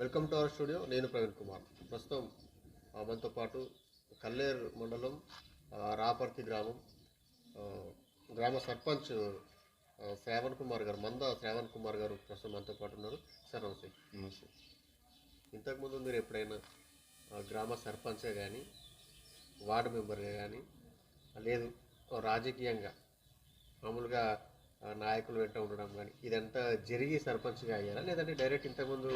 Welcome to our studio. నేను ప్రవీణ్ కుమార్. ప్రస్తుతం మనతో పాటు కల్లేరు మండలం రాపర్తి గ్రామం గ్రామ సర్పంచ్ శ్రావణ్ కుమార్ గారు మంద శ్రావణ్ కుమార్ గారు ప్రస్తుతం మనతో పాటు ఉన్నారు. సార్ నమస్తే. నమస్తే. ఇంతకుముందు మీరు ఎప్పుడైనా గ్రామ సర్పంచ్గా కానీ వార్డు మెంబర్గా కానీ లేదు రాజకీయంగా మామూలుగా నాయకులు వెంట ఉండడం కానీ ఇదంతా జరిగి సర్పంచ్గా అయ్యారా? లేదంటే డైరెక్ట్ ఇంతకుముందు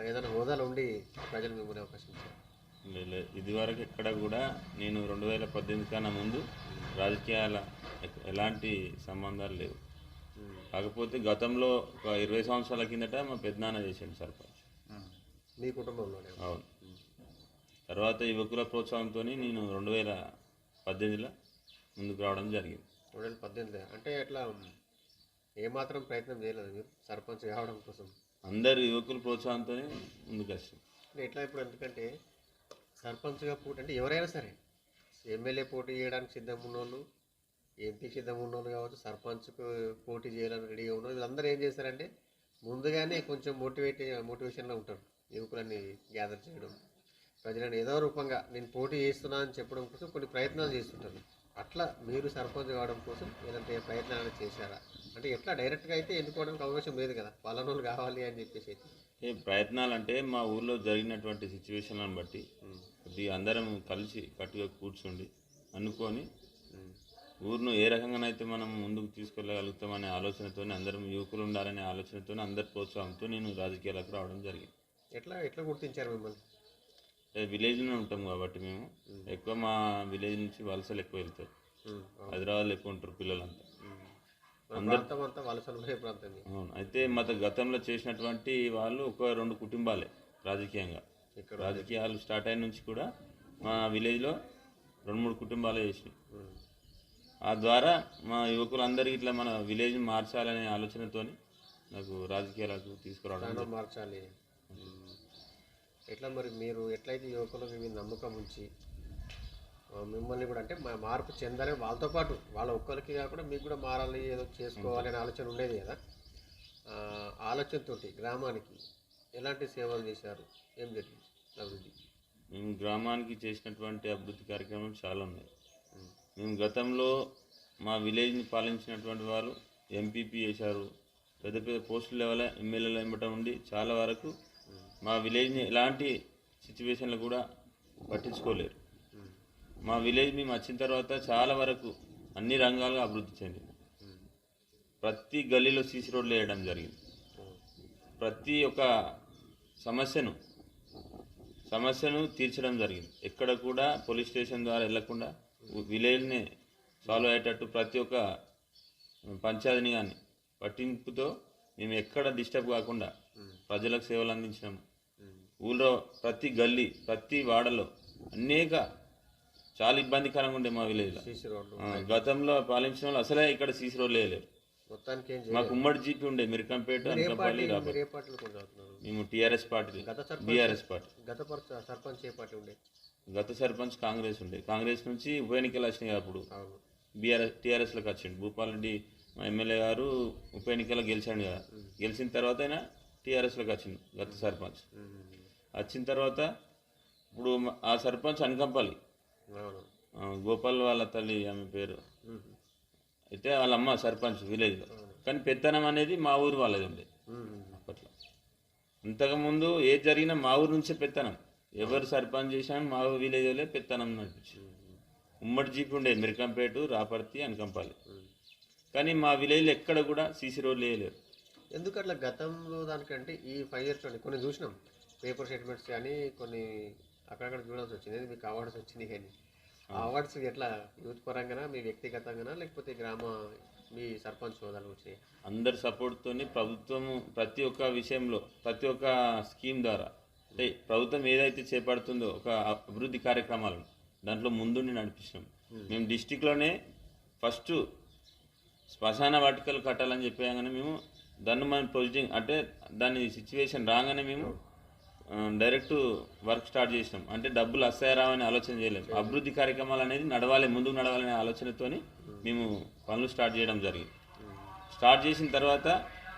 ఏదైనా హోదాలో ఉండి ప్రజలు మిమ్మల్ని అవకాశం ఇచ్చారు లే- లే. ఇదివరకు ఎక్కడ కూడా నేను రెండు వేల పద్దెనిమిది కన్నా ముందు రాజకీయాల ఎలాంటి సంబంధాలు లేవు. కాకపోతే గతంలో ఒక ఇరవై సంవత్సరాల కిందట మా పెద్దనాన్న చేసిండు సర్పంచ్. మీ కుటుంబంలోనే. అవును. తర్వాత యువకుల ప్రోత్సాహంతో నేను రెండు వేల పద్దెనిమిదిలో ముందుకు రావడం జరిగింది. రెండు వేల పద్దెనిమిది అంటే అట్లా ఏమాత్రం ప్రయత్నం చేయలేదు మీరు సర్పంచ్ కావడం కోసం? అందరు యువకుల ప్రోత్సాహంతోనే ముందుకు వచ్చాం అంటే ఎట్లా ఇప్పుడు ఎందుకంటే సర్పంచ్గా పోటీ అంటే ఎవరైనా సరే ఎమ్మెల్యే పోటీ చేయడానికి సిద్ధంగా ఉన్నోళ్ళు ఎంపీ సిద్ధంగా ఉన్నోళ్ళు కావచ్చు సర్పంచ్కు పోటీ చేయాలని రెడీగా ఉన్నారు వీళ్ళందరూ ఏం చేస్తారంటే ముందుగానే కొంచెం మోటివేట్ మోటివేషన్లో ఉంటారు. యువకులని గ్యాదర్ చేయడం ప్రజలను ఏదో రూపంగా నేను పోటీ చేస్తున్నా అని చెప్పడం కోసం కొన్ని ప్రయత్నాలు చేస్తుంటారు. అట్లా మీరు సర్పంచ్ కావడం కోసం ఏదంటే ప్రయత్నాలు చేశారా? అంటే ఎట్లా డైరెక్ట్గా అయితే ఎన్నుకోవడానికి అవకాశం లేదు కదా వాళ్ళ కావాలి అని చెప్పేసి అయితే. ఏ ప్రయత్నాలు అంటే మా ఊర్లో జరిగినటువంటి సిచ్యువేషన్లను బట్టి కొద్దిగా అందరం కలిసి కట్టుగా కూర్చుండి అనుకొని. ఊరును ఏ రకంగానైతే మనం ముందుకు తీసుకెళ్ళగలుగుతామనే ఆలోచనతో అందరం యువకులు ఉండాలనే ఆలోచనతో అందరి ప్రోత్సాహంతో నేను రాజకీయాలకు రావడం జరిగింది. ఎట్లా ఎట్లా గుర్తించారు మిమ్మల్ని? విలేజ్లో ఉంటాం కాబట్టి మేము. ఎక్కువ మా విలేజ్ నుంచి వలసలు ఎక్కువ వెళ్తారు. హైదరాబాద్లో ఎక్కువ ఉంటారు పిల్లలంతా. అవును. అయితే మత గతంలో చేసినటువంటి వాళ్ళు ఒక రెండు కుటుంబాలే రాజకీయంగా. రాజకీయాలు స్టార్ట్ అయిన నుంచి కూడా మా విలేజ్లో రెండు మూడు కుటుంబాలే చేసినాయి. ఆ ద్వారా మా యువకులందరికీ ఇట్లా మన విలేజ్ మార్చాలనే ఆలోచనతోని నాకు రాజకీయాలకు తీసుకురావడం మార్చాలి. ఎట్లా మరి మీరు ఎట్లయితే యువకులకు మీ నమ్మకం ఉంచి మిమ్మల్ని కూడా అంటే మా మార్పు చెందాలి వాళ్ళతో పాటు వాళ్ళ ఒక్కరికి కాకుండా మీకు కూడా మారాలి ఏదో చేసుకోవాలి అనే ఆలోచన ఉండేది కదా. ఆ, ఆలోచనతోటి గ్రామానికి ఎలాంటి సేవలు చేశారు? ఏం జరిగింది అభివృద్ధి మేము గ్రామానికి చేసినటువంటి అభివృద్ధి కార్యక్రమాలు చాలా ఉన్నాయి. మేము గతంలో మా విలేజ్ని పాలించినటువంటి వారు ఎంపీపీ చేశారు. పెద్ద పెద్ద పోస్టుల లెవెల్ ఎమ్మెల్యేలు ఇవ్వటం ఉండి చాలా వరకు మా విలేజ్ని ఎలాంటి సిచ్యువేషన్లు కూడా పట్టించుకోలేరు. మా విలేజ్ మేము వచ్చిన తర్వాత చాలా వరకు అన్ని రంగాలుగా అభివృద్ధి చెందింది. ప్రతి గల్లీలో సీసీ రోడ్లు వేయడం జరిగింది. ప్రతి ఒక్క సమస్యను సమస్యను తీర్చడం జరిగింది. ఎక్కడ కూడా పోలీస్ స్టేషన్ ద్వారా వెళ్ళకుండా విలేజ్ని సాల్వ్ అయ్యేటట్టు ప్రతి ఒక్క పంచాయతీని కానీ పట్టింపుతో మేము ఎక్కడ డిస్టర్బ్ కాకుండా ప్రజలకు సేవలు అందించినాము. ఊళ్ళో ప్రతి గల్లీ ప్రతి వాడలో అనేక చాలా ఇబ్బందికరంగా ఉండే మా ఆ, గతంలో పాలించిన వాళ్ళు అసలే ఇక్కడ సీసీ రోడ్లు వేయలేరు మాకు ఉమ్మడి జీపీ ఉండే మిరకంపేట అనకాపల్లి మేము టీఆర్ఎస్ పార్టీ బీఆర్ఎస్ పార్టీ. గత సర్పంచ్ ఏ పార్టీ ఉండే? గత సర్పంచ్ కాంగ్రెస్ ఉండే. కాంగ్రెస్ నుంచి ఉప ఎన్నికలు వచ్చినాయి అప్పుడు. బీఆర్ఎస్ టీఆర్ఎస్లోకి వచ్చిండు. భూపాల్ రెడ్డి మా ఎమ్మెల్యే గారు ఉప ఎన్నికల్లో గెలిచాడు కదా. గెలిచిన తర్వాత అయినా టీఆర్ఎస్లోకి వచ్చిండు గత సర్పంచ్. వచ్చిన తర్వాత ఇప్పుడు ఆ సర్పంచ్ అనకంపల్లి. గోపాల్ వాళ్ళ తల్లి ఆమె పేరు. అయితే వాళ్ళ అమ్మ సర్పంచ్ విలేజ్లో. కానీ పెత్తనం అనేది మా ఊరు వాళ్ళది ఉండే ఉమ్. అప్పట్లో. అంతకుముందు ఏది జరిగినా మా ఊరు నుంచే పెత్తనం. ఎవరు సర్పంచ్ చేసినా మా ఊరు విలేజ్లో పెత్తనం నడిపించి ఉమ్మడి జీపీ ఉండే మిరకంపేట రాపర్తి అనకంపల్లి. కానీ మా విలేజ్లో ఎక్కడ కూడా సీసీ రోడ్లు వేయలేరు. ఎందుకు అట్లా గతంలో దానికంటే ఈ ఫైవ్ ఇయర్స్ కొన్ని కొన్ని చూసినాం. పేపర్ స్టేట్మెంట్స్ కానీ కొన్ని అక్కడక్కడ చూడాల్సి వచ్చింది. మీకు అవార్డ్స్ వచ్చినాయి కానీ. ఆ అవార్డ్స్ ఎట్లా? యూత్ పరంగానా మీ వ్యక్తిగతంగానా లేకపోతే గ్రామ మీ సర్పంచ్ హోదాలు వచ్చినాయి? అందరి సపోర్ట్తోని ప్రభుత్వము ప్రతి ఒక్క విషయంలో ప్రతి ఒక్క స్కీమ్ ద్వారా అంటే ప్రభుత్వం ఏదైతే చేపడుతుందో ఒక అభివృద్ధి కార్యక్రమాలను దాంట్లో ముందుండి నడిపిస్తాం మేము. డిస్టిక్లోనే ఫస్ట్ శ్మశాన వాటికలు కట్టాలని చెప్పాగానే మేము దాన్ని మనం ప్రొసీడింగ్ అంటే దాని సిచ్యువేషన్ రాగానే మేము డైరెక్ట్ వర్క్ స్టార్ట్ చేసినాం. అంటే డబ్బులు వస్తాయరావని ఆలోచన చేయలేము అభివృద్ధి కార్యక్రమాలు అనేది నడవాలి ముందుకు నడవాలనే ఆలోచనతోని మేము పనులు స్టార్ట్ చేయడం జరిగింది. స్టార్ట్ చేసిన తర్వాత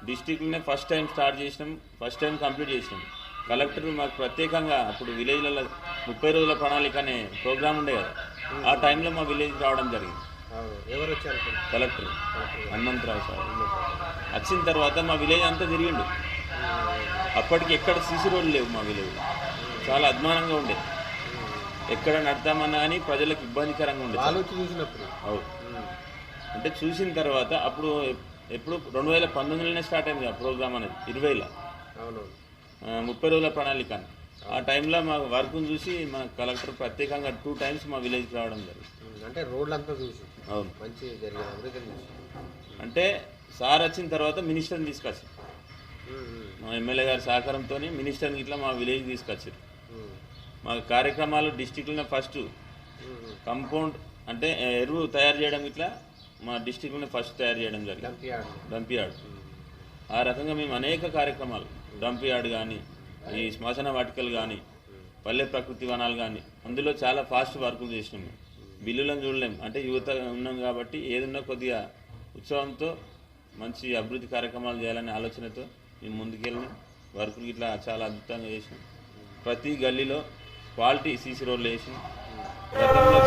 డిస్టిక్లోనే ఫస్ట్ టైం స్టార్ట్ చేసినాం. ఫస్ట్ టైం కంప్లీట్ చేసినాం. కలెక్టర్ మాకు ప్రత్యేకంగా అప్పుడు విలేజ్లలో ముప్పై రోజుల ప్రణాళిక అనే ప్రోగ్రామ్ ఉండే కదా. ఆ టైంలో మా విలేజ్కి రావడం జరిగింది. ఎవరు వచ్చారు? కలెక్టర్. హనుమంతరావు సార్. వచ్చిన తర్వాత మా విలేజ్ అంతా తిరిగిండు. అప్పటికి ఎక్కడ సీసీ రోడ్లు లేవు మా విలేజ్. చాలా అద్మానంగా ఉండే. ఎక్కడ నడతామన్నా కానీ ప్రజలకు ఇబ్బందికరంగా ఉండే వాళ్ళు వచ్చి చూసినప్పుడు? అవు ఉమ్. అంటే చూసిన తర్వాత అప్పుడు ఎప్- ఎప్పుడు రెండు వేల పంతొమ్మిదిలోనే స్టార్ట్ అయింది ఆ ప్రోగ్రామ్ అనేది. ఇరవైలో. ముప్పై రోజుల ప్రణాళిక అని. ఆ టైంలో మా వర్క్ను చూసి మా కలెక్టర్ ప్రత్యేకంగా టూ టైమ్స్ మా విలేజ్కి రావడం జరిగింది. అంటే రోడ్లంతా చూసి. అవును. మంచి జరిగిన అభివృద్ధి చూసి అంటే సార్ వచ్చిన తర్వాత మినిస్టర్ని తీసుకొచ్చి ఉమ్, ఉమ్, మా ఎమ్మెల్యే గారి సహకారంతో మినిస్టర్ని ఇట్లా మా విలేజ్ తీసుకొచ్చారు. మా కార్యక్రమాలు డిస్టిక్లోనే ఫస్ట్. కంపౌండ్ అంటే ఎరువు తయారు చేయడం ఇట్లా మా డిస్టిక్లోనే ఫస్ట్ తయారు చేయడం జరిగింది. Dump yard. డంపియార్డ్ ఆ రకంగా మేము అనేక కార్యక్రమాలు డంపియార్డ్ కానీ ఈ శ్మశాన వాటికలు కానీ పల్లె ప్రకృతి వనాలు కానీ అందులో చాలా ఫాస్ట్ వర్కులు చేసినాం మేము. బిల్లులను చూడలేం. అంటే యువత ఉన్నాం కాబట్టి ఏదన్నా కొద్దిగా ఉత్సవంతో మంచి అభివృద్ధి కార్యక్రమాలు చేయాలనే ఆలోచనతో మేము ముందుకెళ్ళినాం. వర్కులు ఇట్లా చాలా అద్భుతంగా చేసినాం. ప్రతి గల్లీలో క్వాలిటీ సీసీ రోడ్లు వేసినాం. గతంలో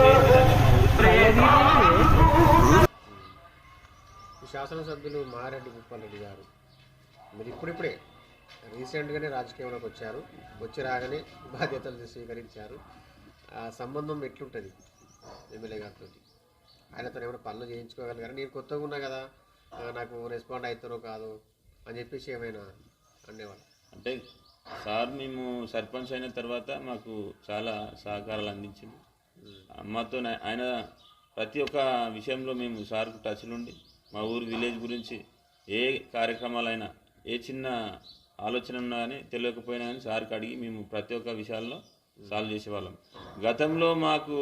శాసనసభ్యులు మారెడ్డి భూపాలరెడ్డి గారు మీరు ఇప్పుడిప్పుడే రీసెంట్గానే రాజకీయంలోకి వచ్చారు. వచ్చి రాగానే బాధ్యతలు స్వీకరించారు. ఆ సంబంధం ఎట్లుంటుంది? ఎమ్మెల్యే గారితో ఆయనతో ఏమైనా పనులు చేయించుకోగలిగారు? నేను కొత్తగా ఉన్నా కదా నాకు రెస్పాండ్ అవుతారో కాదు అని చెప్పేసి ఏమైనా అనేవాళ్ళు. అంటే సార్ మేము సర్పంచ్ అయిన తర్వాత మాకు చాలా సహకారాలు అందించింది. అమ్మతో ఆయన ప్రతి ఒక్క విషయంలో మేము సార్కు టచ్లో ఉండి మా ఊరు విలేజ్ గురించి ఏ కార్యక్రమాలైనా ఏ చిన్న ఆలోచన ఉన్నా కానీ తెలియకపోయినా కానీ సార్కి అడిగి మేము ప్రతి ఒక్క విషయాల్లో సాల్వ్ చేసేవాళ్ళం. గతంలో మాకు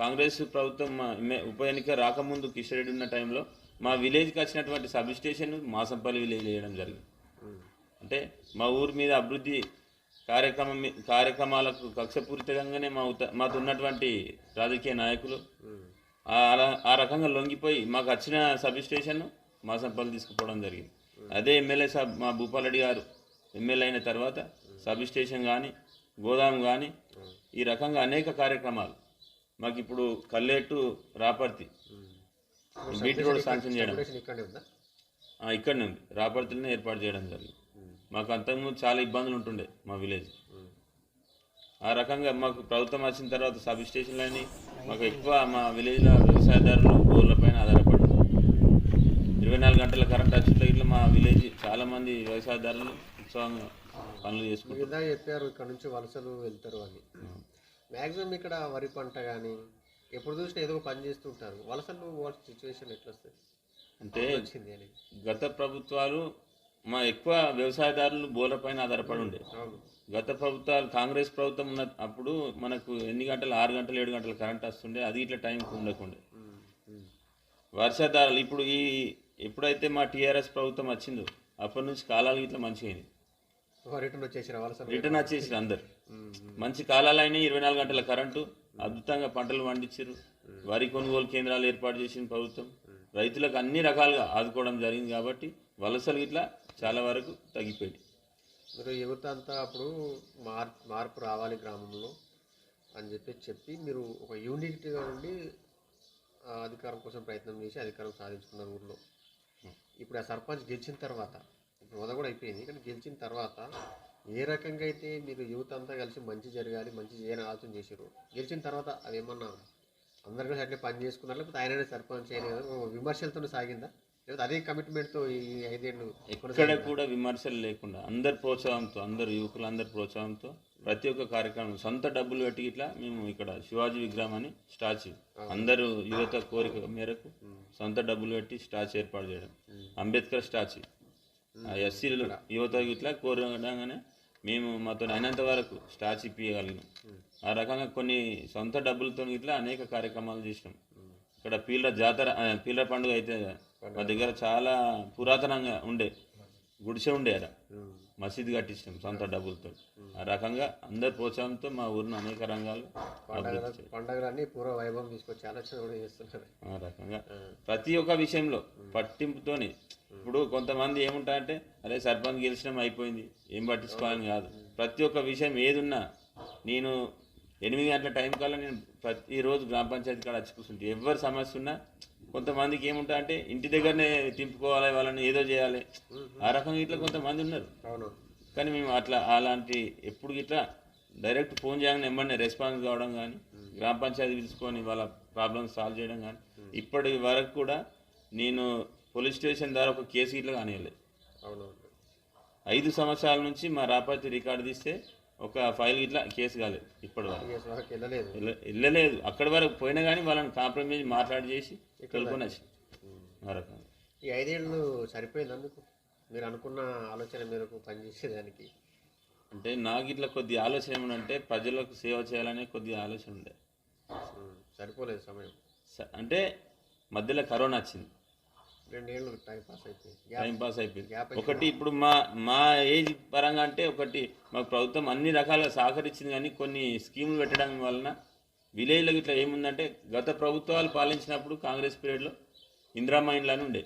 కాంగ్రెస్ ప్రభుత్వం మా ఉప ఎన్నిక రాకముందు కిషన్ రెడ్డి ఉన్న టైంలో మా విలేజ్కి వచ్చినటువంటి సబ్ స్టేషన్ మాసంపల్లి విలేజ్ వేయడం జరిగింది. అంటే మా ఊరి మీద అభివృద్ధి కార్యక్రమం కార్యక్రమాలకు కక్షపూరితంగానే మా ఉత మాతో ఉన్నటువంటి రాజకీయ నాయకులు ఆ ఆ రకంగా లొంగిపోయి మాకు వచ్చిన సబ్ స్టేషన్ మాసంపల్లి తీసుకుపోవడం జరిగింది. అదే ఎమ్మెల్యే సాబ్ మా భూపాలరెడ్డి గారు ఎమ్మెల్యే అయిన తర్వాత సబ్ స్టేషన్ కానీ గోదాం కానీ ఈ రకంగా అనేక కార్యక్రమాలు. మాకు ఇప్పుడు కల్లేటు రాపర్తి బీటీ రోడ్ శాంక్షన్ చేయడం. ఇక్కడనే ఉంది? రాపర్తిలోనే ఏర్పాటు చేయడం జరిగింది. మాకు అంతకుముందు చాలా ఇబ్బందులు ఉంటుండే మా విలేజ్. ఆ రకంగా మాకు ప్రభుత్వం వచ్చిన తర్వాత సబ్ స్టేషన్లు అని మాకు ఎక్కువ మా విలేజ్లో వ్యవసాయదారులు ఊర్లపైన ఆధారపడి ఇరవై నాలుగు గంటల కరెంట్ వచ్చిన ఇట్లా మా విలేజ్ చాలామంది వ్యవసాయదారులు ఉత్సవంగా పనులు చేసుకుంటారు చెప్పారు ఇక్కడ నుంచి వలసలు వెళ్తారు అని. మ్యాక్సిమం ఇక్కడ వరి పంట కానీ ఎప్పుడు చూసినా ఏదో పని చేస్తుంటారు. వలసలు వాళ్ళ సిచ్యువేషన్ ఎట్లా వస్తుంది అంటే గత ప్రభుత్వాలు మా ఎక్కువ వ్యవసాయదారులు బోర్లపైన ఆధారపడి ఉండే. గత ప్రభుత్వాలు కాంగ్రెస్ ప్రభుత్వం ఉన్న అప్పుడు మనకు ఎన్ని గంటలు ఆరు గంటలు ఏడు గంటలు కరెంట్ వస్తుండే. అది ఇట్లా టైంకి ఉండకుండే. వర్షాధారాలు ఇప్పుడు ఈ ఎప్పుడైతే మా టీఆర్ఎస్ ప్రభుత్వం వచ్చిందో అప్పటి నుంచి కాలాలు ఇట్లా మంచిగా అయినాయి రిటర్న్ వచ్చేసారు వలసలు రిటర్న్ వచ్చేసి అందరు. మంచి కాలాలు అయినాయి ఇరవై నాలుగు గంటల కరెంటు అద్భుతంగా పంటలు పండించారు వరి కొనుగోలు కేంద్రాలు ఏర్పాటు చేసిన ప్రభుత్వం. రైతులకు అన్ని రకాలుగా ఆదుకోవడం జరిగింది కాబట్టి వలసలు ఇట్లా చాలా వరకు తగ్గిపోయాయి మీరు యువత అంతా అప్పుడు మార్ మార్పు రావాలి గ్రామంలో అని చెప్పి చెప్పి మీరు ఒక యూనిట్గా ఉండి అధికారం కోసం ప్రయత్నం చేసి అధికారం సాధించుకున్నారు ఊర్లో. ఇప్పుడు ఆ సర్పంచ్ గెలిచిన తర్వాత హోదా కూడా అయిపోయింది. కానీ గెలిచిన తర్వాత ఏ రకంగా అయితే మీరు యువత అంతా కలిసి మంచి జరగాలి మంచి చేయాలని ఆలోచన చేశారు గెలిచిన తర్వాత అది ఏమన్నా అందరు కలిసి అట్లే పని చేసుకున్నారు? లేకపోతే ఆయననే సర్పంచ్ అయిన విమర్శలతో సాగిందా? లేకపోతే అదే కమిట్మెంట్తో ఈ ఐదేళ్ళు ఎక్కడ కూడా విమర్శలు లేకుండా అందరి ప్రోత్సాహంతో అందరు యువకులు అందరి ప్రోత్సాహంతో ప్రతి ఒక్క కార్యక్రమం సొంత డబ్బులు పెట్టి ఇట్లా మేము ఇక్కడ శివాజీ విగ్రహం అని స్టాచ్యూ అందరూ యువత కోరిక మేరకు సొంత డబ్బులు పెట్టి స్టాచ్యూ ఏర్పాటు చేయడం. అంబేద్కర్ స్టాచ్యూ. ఆ ఎస్సీలు యువత ఇట్లా కోరగానే మేము మాతో అయినంత వరకు స్టాచ్యూ ఇప్పించగలిగినాం ఆ రకంగా కొన్ని సొంత డబ్బులతో ఇట్లా అనేక కార్యక్రమాలు చేసినాం. ఇక్కడ పీళ్ళ జాతర పీళ్ళ పండుగ అయితే మా దగ్గర చాలా పురాతనంగా ఉండే గుడిసె ఉండే ఆడ మసీద్ కట్టించినాం సొంత డబ్బులతో. ఆ రకంగా అందరి ప్రోత్సాహంతో మా ఊరిని అనేక రంగాలు పండగల పండగలన్నీ పూర్వ వైభవం తీసుకొచ్చి ఆలోచన కూడా చేస్తున్నారు. ఆ రకంగా ప్రతి ఒక్క విషయంలో పట్టింపుతోని. ఇప్పుడు కొంతమంది ఏముంటారంటే అరే సర్పంచ్ గెలిచినాం అయిపోయింది. ఏం పట్టించుకోవాలని కాదు. ప్రతి ఒక్క విషయం ఏదున్నా నేను ఎనిమిది గంటల టైం కల్లా నేను ప్రతిరోజు గ్రామ పంచాయతీ కాడ వచ్చి కూర్చుంటే. ఎవరి సమస్య ఉన్నా కొంతమందికి ఏముంటా అంటే ఇంటి దగ్గరనే తింపుకోవాలి వాళ్ళని ఏదో చేయాలి. ఆ రకంగా ఇట్లా కొంతమంది ఉన్నారు. కానీ మేము అట్లా అలాంటి ఎప్పుడు ఇట్లా డైరెక్ట్ ఫోన్ చేయగానే వెంబడినే రెస్పాన్స్ కావడం కానీ గ్రామ పంచాయతీ పిలుచుకొని వాళ్ళ ప్రాబ్లమ్స్ సాల్వ్ చేయడం కానీ ఇప్పటి వరకు కూడా నేను పోలీస్ స్టేషన్ ద్వారా ఒక కేసు ఇట్లా కానివ్వలేదు. ఐదు సంవత్సరాల నుంచి మా రాపతి రికార్డు తీస్తే ఒక ఫైల్ ఇట్లా కేసు కాలేదు ఇప్పటి వరకు. వెళ్ళలేదు. అక్కడి వరకు పోయినా కానీ వాళ్ళని కాంప్రమైజ్ మాట్లాడి చేసి తెలుకొని వచ్చి ఆ రకంగా. ఈ ఐదేళ్ళు సరిపోయింది అందుకు? మీరు అనుకున్న ఆలోచన మేరకు పనిచేసేదానికి? అంటే నాకు ఇట్లా కొద్ది ఆలోచన ఏమంటే ప్రజలకు సేవ చేయాలనే కొద్ది ఆలోచన ఉండే. సరిపోలేదు సమయం. స- అంటే మధ్యలో కరోనా వచ్చింది. రెండేళ్ళు టైం పాస్ అయిపోయింది. టైం పాస్ అయిపోయింది? ఒకటి ఇప్పుడు మా మా ఏజ్ పరంగా అంటే ఒకటి మాకు ప్రభుత్వం అన్ని రకాలుగా సహకరించింది కానీ కొన్ని స్కీములు పెట్టడం వలన విలేజ్లో ఇట్లా ఏముందంటే గత ప్రభుత్వాలు పాలించినప్పుడు కాంగ్రెస్ పీరియడ్లో ఇందిరామ్మ ఇండ్లు అని ఉండే.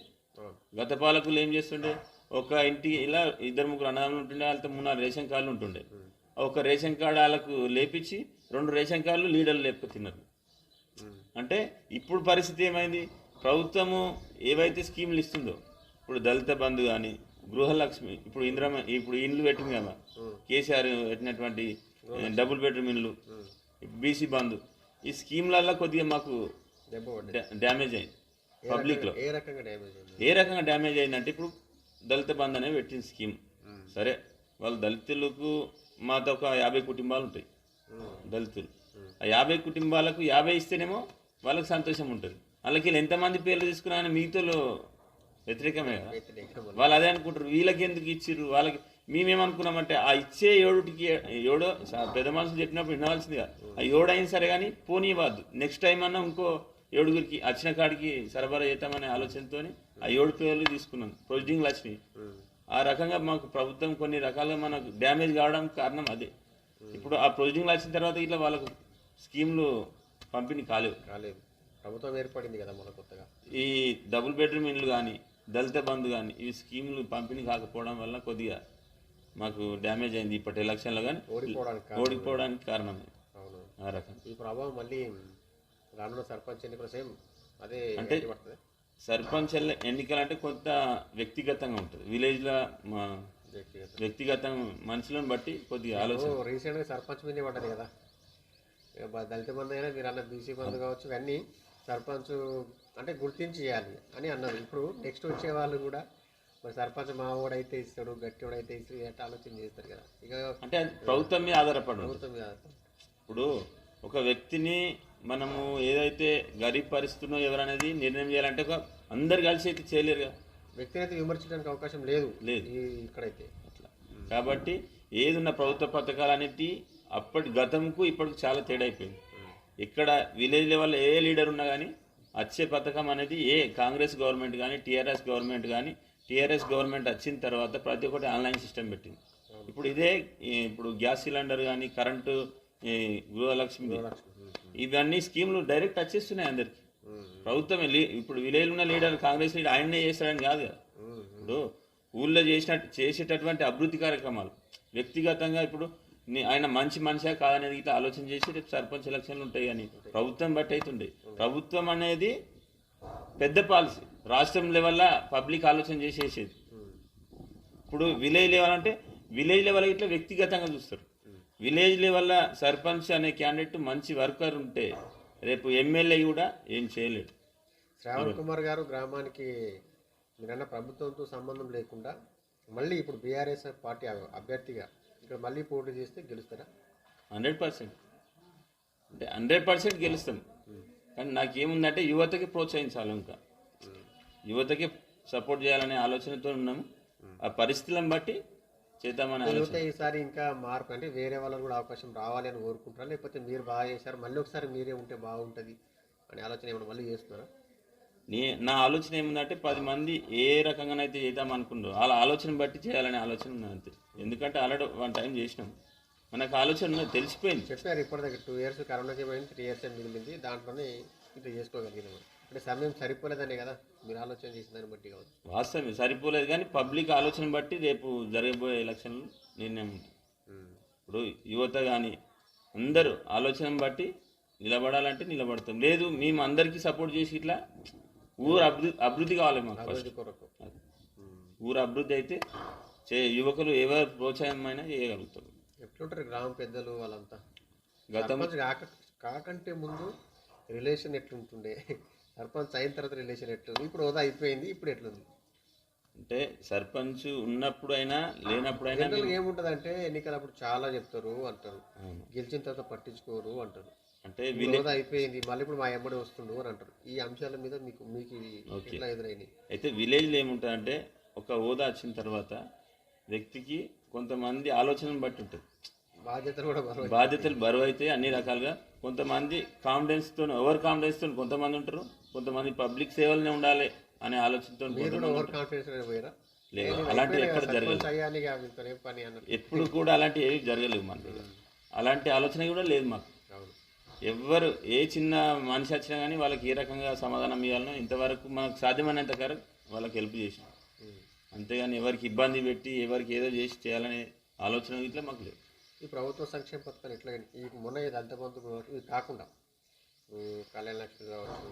గత పాలకులు ఏం చేస్తుండే? ఒక ఇంటి ఇలా ఇద్దరు ముగ్గురు అన్నదమ్ములు ఉంటుండే వాళ్ళతో మూడు నాలుగు రేషన్ కార్డులు ఉంటుండే. ఒక రేషన్ కార్డు వాళ్ళకు లేపించి రెండు రేషన్ కార్డులు లీడర్లు లేపుకు తిన్నారు. అంటే ఇప్పుడు పరిస్థితి ఏమైంది? ప్రభుత్వము ఏవైతే స్కీములు ఇస్తుందో ఇప్పుడు దళిత బంధు కానీ గృహలక్ష్మి ఇప్పుడు ఇందిరమ్మ ఇప్పుడు ఇండ్లు పెట్టింది కదా కేసీఆర్ పెట్టినటువంటి డబుల్ బెడ్రూమ్ ఇండ్లు బీసీ బంధు ఈ స్కీమ్లల్లో కొద్దిగా మాకు డ్యామేజ్ అయింది పబ్లిక్లో. ఏ రకంగా డ్యామేజ్ అయింది? ఏ రకంగా డ్యామేజ్ అయిందంటే ఇప్పుడు దళిత బంధు అనేది పెట్టిన స్కీమ్. సరే వాళ్ళు దళితులకు మాతో ఒక యాభై కుటుంబాలు ఉంటాయి. దళితులు. ఆ యాభై కుటుంబాలకు యాభై ఇస్తేనేమో వాళ్ళకి సంతోషం ఉంటుంది. వాళ్ళకి వీళ్ళు ఎంతమంది పేర్లు తీసుకున్నా కానీ మిగతాలో వ్యతిరేకమే కదా. అని. వాళ్ళు అదే అనుకుంటారు. వీళ్ళకి ఎందుకు ఇచ్చిర్రు? వాళ్ళకి మేమేమనుకున్నామంటే ఆ ఇచ్చే ఏడుటికి ఏడో పెద్ద మనుషులు చెప్పినప్పుడు వినవలసింది కదా ఆ ఏడు అయినా సరే కానీ పోనీయవద్దు నెక్స్ట్ టైం అన్నా ఇంకో ఏడుగురికి వచ్చిన కాడికి సరఫరా చేద్దామనే ఆలోచనతో ఆ ఏడు పేర్లు తీసుకున్నాం. ప్రొసీడింగ్లు వచ్చినాయి ఉమ్, ఆ రకంగా మాకు ప్రభుత్వం కొన్ని రకాలుగా మనకు డ్యామేజ్ కావడానికి కారణం అదే. ఇప్పుడు ఆ ప్రొసీడింగ్లు వచ్చిన తర్వాత ఇట్లా వాళ్ళకు స్కీమ్లు పంపిణీ కాలేవు. కాలేదు ప్రభుత్వం ఏర్పడింది కదా మన కొత్తగా. ఈ డబుల్ బెడ్రూమ్ ఇండ్లు కానీ దళిత బంధు కానీ ఈ స్కీములు పంపిణీ కాకపోవడం వల్ల కొద్దిగా మాకు డ్యామేజ్ అయింది ఇప్పటి ఎలక్షన్లో కానీ ఓడిపోవడానికి కారణం. ఓడిపోవడానికి కారణం అది. అవును. ఆ రకం ఈ ప్రభావం మళ్ళీ రానున్న సర్పంచ్ ఎన్నికలు సేమ్ అదే అంటే- సర్పంచ్ ఎన్నికలు అంటే కొంత వ్యక్తిగతంగా ఉంటుంది. విలేజ్లో మా వ్యక్తిగత మనుషులను బట్టి కొద్దిగా ఆలోచన. రీసెంట్గా సర్పంచ్ మీదే పడ్డది కదా. దళిత బంధు అయినా మీరు అన్న బీసీ బంధు కావచ్చు ఇవన్నీ సర్పంచ్ అంటే గుర్తించి చేయాలి అని అన్నారు. ఇప్పుడు నెక్స్ట్ వచ్చే వాళ్ళు కూడా మరి సర్పంచ్ మావాడైతే ఇస్తాడు గట్టివాడైతే ఇస్తాడు ఎట్లా ఆలోచన చేస్తారు కదా. ఇక అంటే ప్రభుత్వం మీద ఆధారపడి. ప్రభుత్వం మీద ఇప్పుడు ఒక వ్యక్తిని మనము ఏదైతే గరీబ్ పరిస్థితుల్లో ఎవరనేది నిర్ణయం చేయాలంటే ఒక అందరు కలిసి అయితే చేయలేరు కదా. వ్యక్తిని అయితే విమర్శించడానికి అవకాశం లేదు లేదు. ఇక్కడైతే. అట్లా. కాబట్టి ఏదున్న ప్రభుత్వ పథకాలు అనేటి అప్పటి గతంకు ఇప్పటికి చాలా తేడా అయిపోయింది. ఇక్కడ విలేజ్ లెవెల్ ఏ లీడర్ ఉన్నా కానీ వచ్చే పథకం అనేది ఏ కాంగ్రెస్ గవర్నమెంట్ కానీ టీఆర్ఎస్ గవర్నమెంట్ కానీ టీఆర్ఎస్ గవర్నమెంట్ వచ్చిన తర్వాత ప్రతి ఒక్కటి ఆన్లైన్ సిస్టమ్ పెట్టింది. ఇప్పుడు ఇదే ఇప్పుడు గ్యాస్ సిలిండర్ కానీ కరెంటు గృహలక్ష్మి ఇవన్నీ స్కీములు డైరెక్ట్ వచ్చేస్తున్నాయి అందరికి. ప్రభుత్వమే లీ- ఇప్పుడు విలేజ్ ఉన్న లీడర్ కాంగ్రెస్ లీడర్ ఆయన్నే చేస్తాడని కాదు కదా. ఇప్పుడు ఊళ్ళో చేసిన చేసేటటువంటి అభివృద్ధి కార్యక్రమాలు వ్యక్తిగతంగా ఇప్పుడు ఆయన మంచి మనిషా కాదనేది ఇట్లా ఆలోచన చేసి రేపు సర్పంచ్ ఎలక్షన్లు ఉంటాయి కానీ ప్రభుత్వం బట్టి అవుతుండే ప్రభుత్వం అనేది పెద్ద పాలసీ. రాష్ట్రం లెవెల్లో పబ్లిక్ ఆలోచన చేసేసేది. ఇప్పుడు విలేజ్ లెవెల్ అంటే విలేజ్ లెవెల్ ఇట్లా వ్యక్తిగతంగా చూస్తారు. విలేజ్ లెవెల్లో సర్పంచ్ అనే క్యాండిడేట్ మంచి వర్కర్ ఉంటే రేపు ఎమ్మెల్యే కూడా ఏం చేయలేడు. శ్రావణ్ కుమార్ గారు గ్రామానికి మీరన్న ప్రభుత్వంతో సంబంధం లేకుండా మళ్ళీ ఇప్పుడు బీఆర్ఎస్ పార్టీ అభ- అభ్యర్థిగా ఇక్కడ మళ్ళీ పోటీ చేస్తే గెలుస్తారా? Hundred percent. అంటే హండ్రెడ్ పర్సెంట్ గెలుస్తాం. కానీ నాకేముందంటే యువతకి ప్రోత్సహించాలి ఇంకా. యువతకి సపోర్ట్ చేయాలనే ఆలోచనతో ఉన్నాము. ఆ పరిస్థితులను బట్టి చేద్దామనే యువత ఈసారి ఇంకా మార్పు అంటే వేరే వాళ్ళకు కూడా అవకాశం రావాలి అని కోరుకుంటారా లేకపోతే మీరు బాగా చేశారు మళ్ళీ ఒకసారి మీరే ఉంటే బాగుంటుంది అనే ఆలోచన ఏమైనా మళ్ళీ చేస్తున్నారా? నే నా ఆలోచన ఏముందంటే పది మంది ఏ రకంగానైతే చేద్దాం అనుకుంటారో వాళ్ళ ఆలోచన బట్టి చేయాలనే ఆలోచన ఉన్నది అంతే. ఎందుకంటే ఆల్రెడీ వన్ టైం చేసినాం. మనకు ఆలోచన ఉన్నది తెలిసిపోయింది. చెప్పారు ఇప్పటిదాకా టూ ఇయర్స్ కరోనాకి పోయింది త్రీ ఇయర్స్ మిగిలింది. దాంట్లోనే ఇట్లా చేసుకోగలిగినాం. అంటే సమయం సరిపోలేదనే కదా మీరు ఆలోచన చేసిన దాన్ని బట్టి కావచ్చు. వాస్తవమే సరిపోలేదు కానీ పబ్లిక్ ఆలోచన బట్టి రేపు జరగబోయే ఎలక్షన్లు నిర్ణయం ఉంటుంది. ఇప్పుడు యువత కానీ అందరూ ఆలోచన బట్టి నిలబడాలంటే నిలబడతాం. లేదు మేము అందరికీ సపోర్ట్ చేసి ఇట్లా ఊరు అభివృద్ధి అభివృద్ధి కావాలి మాకు ఫస్ట్ కొరకు. ఊరు అభివృద్ధి అయితే చే యువకులు ఎవరు ప్రోత్సాహమైనా చేయగలుగుతారు. ఎట్లుంటారు గ్రామ పెద్దలు వాళ్ళంతా? గతం కాకంటే ముందు రిలేషన్ ఎట్లుంటుండే? సర్పంచ్ అయిన తర్వాత రిలేషన్ ఎట్లుంది? ఇప్పుడు హోదా అయిపోయింది ఇప్పుడు ఎట్లుంది? అంటే సర్పంచ్ ఉన్నప్పుడైనా లేనప్పుడైనా ఏముంటుంది ఎన్నికలప్పుడు చాలా చెప్తారు అంటారు. గెలిచిన తర్వాత పట్టించుకోరు అంటారు. అంటే హోదా అయిపోయింది మళ్ళీ ఇప్పుడు మా ఎమ్మడి వస్తుండు అని అంటారు. ఈ అంశాల మీద మీకు మీకు ఎట్లా ఎదురైనాయి? అయితే విలేజ్లో ఏముంటుందంటే ఒక హోదా వచ్చిన తర్వాత వ్యక్తికి కొంతమంది ఆలోచనను బట్టి ఉంటుంది. బాధ్యతలు కూడా బరువు బాధ్యతలు బరువు అయితే అన్ని రకాలుగా కొంతమంది కాన్ఫిడెన్స్తో ఓవర్ కాన్ఫిడెన్స్తో కొంతమంది ఉంటారు. కొంతమంది పబ్లిక్ సేవలనే ఉండాలి అనే ఆలోచనతో లేదు అలాంటివి ఎక్కడ జరగలేదు. ఎప్పుడు కూడా అలాంటి ఏవి జరగలేవు మన దగ్గర. అలాంటి ఆలోచన కూడా లేదు మాకు. ఎవ్వరు ఏ చిన్న మనిషి వచ్చినా కానీ వాళ్ళకి ఏ రకంగా సమాధానం ఇవ్వాలనో ఇంతవరకు మనకు సాధ్యమైనంత వరకు వాళ్ళకి హెల్ప్ చేసినాం. అంతేగాని ఎవరికి ఇబ్బంది పెట్టి ఎవరికి ఏదో చేసి చేయాలనే ఆలోచన ఇట్లా మాకు లేదు. ఈ ప్రభుత్వ సంక్షేమ పథకాలు ఎట్లా ఈ మొన్న ఇది అంతమంది కాకుండా కళ్యాణ లక్ష్మి కావచ్చు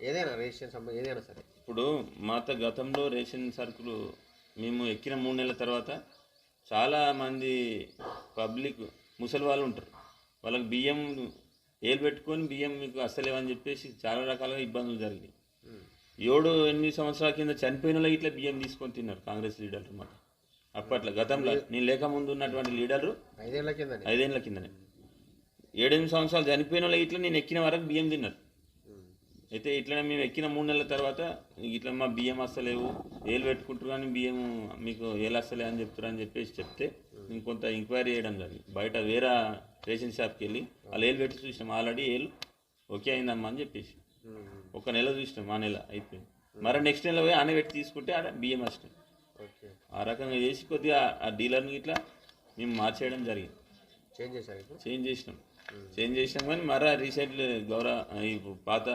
ఏదైనా రేషన్ సంబంధం ఏదైనా సరే. ఇప్పుడు మాత గతంలో రేషన్ సరుకులు మేము ఎక్కిన మూడు నెలల తర్వాత చాలా మంది పబ్లిక్ ముసలి వాళ్ళు ఉంటారు. వాళ్ళకి బియ్యం ఏలు పెట్టుకొని బియ్యం మీకు అస్సలేవని చెప్పేసి చాలా రకాలుగా ఇబ్బందులు జరిగాయి ఉమ్. ఏడు ఎనిమిది సంవత్సరాల కింద చనిపోయిన ఇట్లా బియ్యం తీసుకొని తిన్నారు కాంగ్రెస్ లీడర్లు అన్నమాట. అప్పట్లో గతంలో. నేను లేక ముందు ఉన్నటువంటి లీడర్లు ఐదేళ్ళ కిందని. ఐదేళ్ళ కిందనే. ఏడెనిమిది సంవత్సరాలు చనిపోయిన ఇట్లా నేను ఎక్కిన వరకు బియ్యం తిన్నారు. అయితే ఇట్లనే మేము ఎక్కిన మూడు నెలల తర్వాత ఇట్లా మా బియ్యం వస్తలేవు ఏలు పెట్టుకుంటారు కానీ బియ్యం మీకు ఏలు వస్తలే అని చెప్తారు అని చెప్పేసి చెప్తే మేము కొంత ఎంక్వైరీ చేయడం జరిగింది. బయట వేరే రేషన్ షాప్కి వెళ్ళి వాళ్ళు ఏలు పెట్టి చూసినాం. ఆల్రెడీ ఏలు ఓకే అయిందమ్మా అని చెప్పేసి. ఒక నెల చూసినాం. ఆ నెల అయిపోయింది. మరి నెక్స్ట్ నెల పోయి ఆనే పెట్టి తీసుకుంటే ఆడ బియ్యం వచ్చినాయి ఆ రకంగా చేసి కొద్దిగా ఆ డీలర్ని ఇట్లా మేము మార్చేయడం జరిగింది. చేంజ్ చేసినాం. చేంజ్ చేసినాం కానీ మరా రీసెంట్ గౌరవ ఇప్పుడు పాత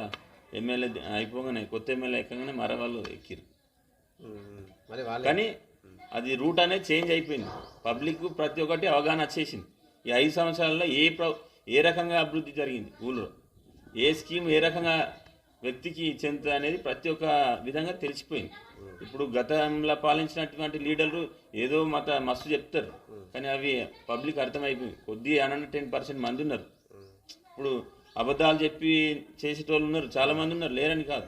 ఎమ్మెల్యే అయిపోగానే కొత్త ఎమ్మెల్యే ఎక్కగానే మర వాళ్ళు. ఎక్కిరు కానీ అది రూట్ అనేది చేంజ్ అయిపోయింది. పబ్లిక్ ప్రతి ఒక్కటి అవగాహన వచ్చేసింది. ఈ ఐదు సంవత్సరాల్లో ఏ ప్ర ఏ రకంగా అభివృద్ధి జరిగింది ఊళ్ళో? ఏ స్కీమ్ ఏ రకంగా వ్యక్తికి చెందుతుంది అనేది ప్రతి ఒక్క విధంగా తెలిసిపోయింది. ఇప్పుడు గతంలో పాలించినటువంటి లీడర్లు ఏదో మత మస్తు చెప్తారు. కానీ అవి పబ్లిక్ అర్థమైపోయింది. కొద్ది అనన్న టెన్ పర్సెంట్ మంది ఉన్నారు. ఇప్పుడు అబద్ధాలు చెప్పి చేసేటోళ్ళు ఉన్నారు చాలామంది ఉన్నారు లేరని కాదు.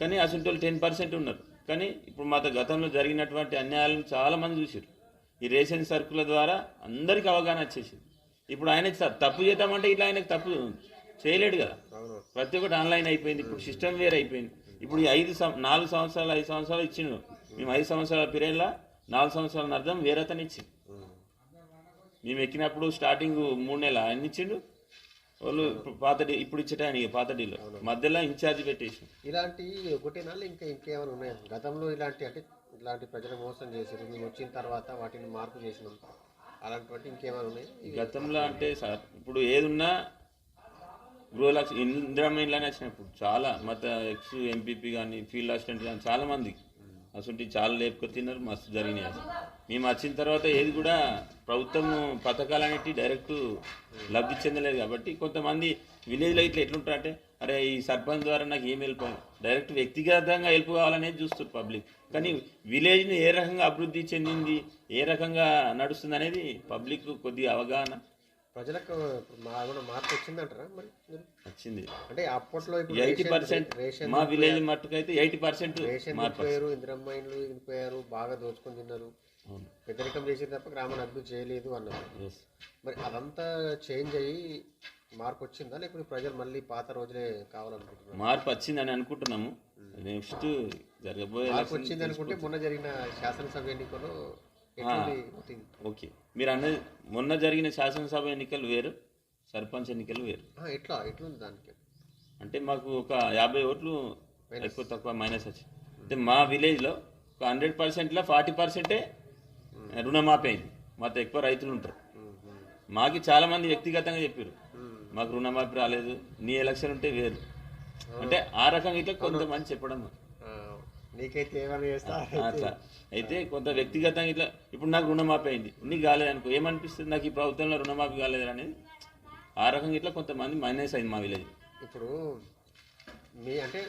కానీ అసలు టెన్ పర్సెంట్ ఉన్నారు. కానీ ఇప్పుడు మాత గతంలో జరిగినటువంటి అన్యాయాలను చాలామంది చూసారు ఈ రేషన్ సరుకుల ద్వారా అందరికీ అవగాహన వచ్చేసింది. ఇప్పుడు ఆయన తప్పు చేద్దామంటే ఇట్లా ఆయనకు తప్పు చేయలేడు కదా. ప్రతి ఒక్కటి ఆన్లైన్ అయిపోయింది ఇప్పుడు సిస్టమ్ వేరే అయిపోయింది. ఇప్పుడు ఈ ఐదు నాలుగు సంవత్సరాలు ఐదు సంవత్సరాలు ఇచ్చిండు. మేము ఐదు సంవత్సరాల పీరియడ్లో నాలుగు సంవత్సరాల అర్థం వేరే అతను ఇచ్చిండు. మేము ఎక్కినప్పుడు స్టార్టింగ్ మూడు నెలలు ఆయన ఇచ్చిండు. వాళ్ళు ఇప్పుడు పాత డీ ఇప్పుడు ఇచ్చేట ఆయన పాత డీలో మధ్యలో ఇన్ఛార్జ్ పెట్టేసి. ఇలాంటి ఒకటి నాళ్ళు ఇంకా ఇంకేమైనా ఉన్నాయా? గతంలో ఇలాంటి అంటే ఇలాంటి ప్రజలు మోసం చేసారు మేము వచ్చిన తర్వాత వాటిని మార్పు చేసినాం. అలాంటివంటి ఇంకేమైనా ఉన్నాయి? గతంలో అంటే సార్ ఇప్పుడు ఏదున్నా గృహలక్ష ఇళ్ళని వచ్చినప్పుడు చాలా మత ఎక్స్ ఎంపీపీ కానీ ఫీల్డ్ అసిస్టెంట్ కానీ చాలా మంది అసలు చాలా లేపుకొని తిన్నారు మస్తు జరిగినాయి అసలు. మేము వచ్చిన తర్వాత ఏది కూడా ప్రభుత్వం పథకాలు అనేటివి డైరెక్ట్ లబ్ధి చెందలేదు కాబట్టి కొంతమంది విలేజ్లో ఇట్లా ఎట్లుంటారంటే అరే ఈ సర్పంచ్ ద్వారా నాకు ఏం హెల్ప్ డైరెక్ట్ వ్యక్తిగతంగా హెల్ప్ కావాలనేది చూస్తారు పబ్లిక్. కానీ విలేజ్ని ఏ రకంగా అభివృద్ధి చెందింది ఏ రకంగా నడుస్తుంది అనేది పబ్లిక్ కొద్దిగా అవగాహన. ప్రజలకు ఏమైనా మార్పు వచ్చిందంటారా మరి? వచ్చింది. అంటే అప్పట్లో ఎయిటీ పర్సెంట్ మా విలేజ్ మట్టుకైతే ఎయిటీ పర్సెంట్ రేషన్ మార్పు దిగిపోయారు ఇందిరమ్మ ఇండ్లు దిగిపోయారు బాగా దోచుకొని తిన్నారు. పెద్దరికం చేసిన తప్ప గ్రామాన్ని అభివృద్ధి చేయలేదు అన్నారు. మరి అదంతా చేంజ్ అయ్యి మార్పు వచ్చిందా? లేకపోతే ప్రజలు మళ్ళీ పాత రోజులే కావాలనుకుంటున్నారు? మార్పు వచ్చిందని అనుకుంటున్నాము. నెక్స్ట్ జరగబోయే మార్పు వచ్చింది అనుకుంటే మొన్న జరిగిన శాసనసభ voting? ఓకే. మీరు అన్నది మొన్న జరిగిన శాసనసభ ఎన్నికలు వేరు సర్పంచ్ ఎన్నికలు వేరు. ఎట్లా ఎట్లుంది దానికి? అంటే మాకు ఒక యాభై ఓట్లు ఎక్కువ తక్కువ మైనస్ వచ్చింది అంటే మా విలేజ్లో ఒక హండ్రెడ్ పర్సెంట్లో ఫార్టీ పర్సెంటే రుణమాఫీ అయింది మాతో ఎక్కువ రైతులు ఉంటారు. ఉమ్, మాకి చాలా మంది వ్యక్తిగతంగా చెప్పారు ఉమ్. మాకు రుణమాఫీ రాలేదు నీ ఎలక్షన్ ఉంటే వేరు. అంటే ఆ రకంగా ఇట్లా కొంతమంది చెప్పడం. నీకైతే ఏమైనా చేస్తా అట్లా. అయితే కొంత వ్యక్తిగతంగా ఇట్లా ఇప్పుడు నాకు రుణమాఫీ అయింది. నీకు కాలేదనుకో ఏమనిపిస్తుంది నాకు ఈ ప్రభుత్వంలో రుణమాఫీ కాలేదు అనేది? ఆ రకంగా ఇట్లా కొంతమంది మైనస్ అయింది మా విలేజ్ ఇప్పుడు మీ అంటే